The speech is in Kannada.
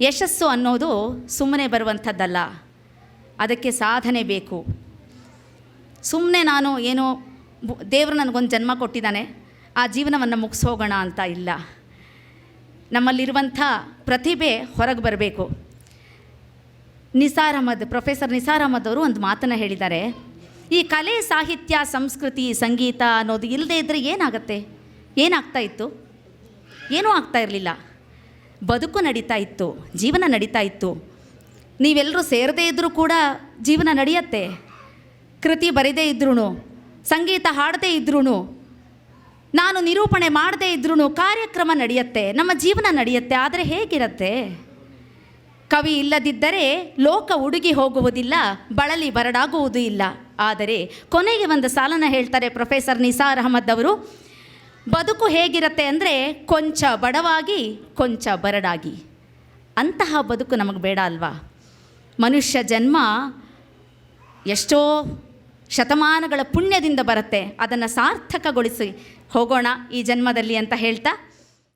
ಯಶಸ್ಸು ಅನ್ನೋದು ಸುಮ್ಮನೆ ಬರುವಂಥದ್ದಲ್ಲ. ಅದಕ್ಕೆ ಸಾಧನೆ ಬೇಕು. ಸುಮ್ಮನೆ ನಾನು ಏನೋ ದೇವರು ನನಗೊಂದು ಜನ್ಮ ಕೊಟ್ಟಿದ್ದಾನೆ, ಆ ಜೀವನವನ್ನು ಮುಗಿಸೋಗೋಣ ಅಂತ ಇಲ್ಲ. ನಮ್ಮಲ್ಲಿರುವಂಥ ಪ್ರತಿಭೆ ಹೊರಗೆ ಬರಬೇಕು. ನಿಸಾರ್ ಅಹಮದ್ ಪ್ರೊಫೆಸರ್ ನಿಸಾರ್ ಅಹಮದ್ ಅವರು ಒಂದು ಮಾತನ್ನು ಹೇಳಿದ್ದಾರೆ. ಈ ಕಲೆ, ಸಾಹಿತ್ಯ, ಸಂಸ್ಕೃತಿ, ಸಂಗೀತ ಅನ್ನೋದು ಇಲ್ಲದೆ ಇದ್ದರೆ ಏನಾಗತ್ತೆ? ಏನಾಗ್ತಾ ಇತ್ತು? ಏನೂ ಆಗ್ತಾ ಇರಲಿಲ್ಲ. ಬದುಕು ನಡೀತಾ ಇತ್ತು, ಜೀವನ ನಡೀತಾ ಇತ್ತು. ನೀವೆಲ್ಲರೂ ಸೇರದೇ ಇದ್ದರೂ ಕೂಡ ಜೀವನ ನಡೆಯತ್ತೆ. ಕೃತಿ ಬರೆದೇ ಇದ್ರೂ ಸಂಗೀತ ಹಾಡದೇ ಇದ್ರೂ ನಾನು ನಿರೂಪಣೆ ಮಾಡದೇ ಇದ್ರೂ ಕಾರ್ಯಕ್ರಮ ನಡೆಯುತ್ತೆ, ನಮ್ಮ ಜೀವನ ನಡೆಯುತ್ತೆ, ಆದರೆ ಹೇಗಿರುತ್ತೆ? ಕವಿ ಇಲ್ಲದಿದ್ದರೆ ಲೋಕ ಉಡುಗಿ ಹೋಗುವುದಿಲ್ಲ, ಬಳಲಿ ಬರಡಾಗುವುದೂ ಇಲ್ಲ. ಆದರೆ ಕೊನೆಗೆ ಒಂದು ಸಾಲನ ಹೇಳ್ತಾರೆ ಪ್ರೊಫೆಸರ್ ನಿಸಾರ್ ಅಹಮದ್ ಅವರು ಬದುಕು ಹೇಗಿರುತ್ತೆ ಅಂದರೆ ಕೊಂಚ ಬಡವಾಗಿ, ಕೊಂಚ ಬರಡಾಗಿ. ಅಂತಹ ಬದುಕು ನಮಗೆ ಬೇಡ ಅಲ್ವಾ? ಮನುಷ್ಯ ಜನ್ಮ ಎಷ್ಟೋ ಶತಮಾನಗಳ ಪುಣ್ಯದಿಂದ ಬರುತ್ತೆ. ಅದನ್ನು ಸಾರ್ಥಕಗೊಳಿಸಿ ಹೋಗೋಣ ಈ ಜನ್ಮದಲ್ಲಿ ಅಂತ ಹೇಳ್ತಾ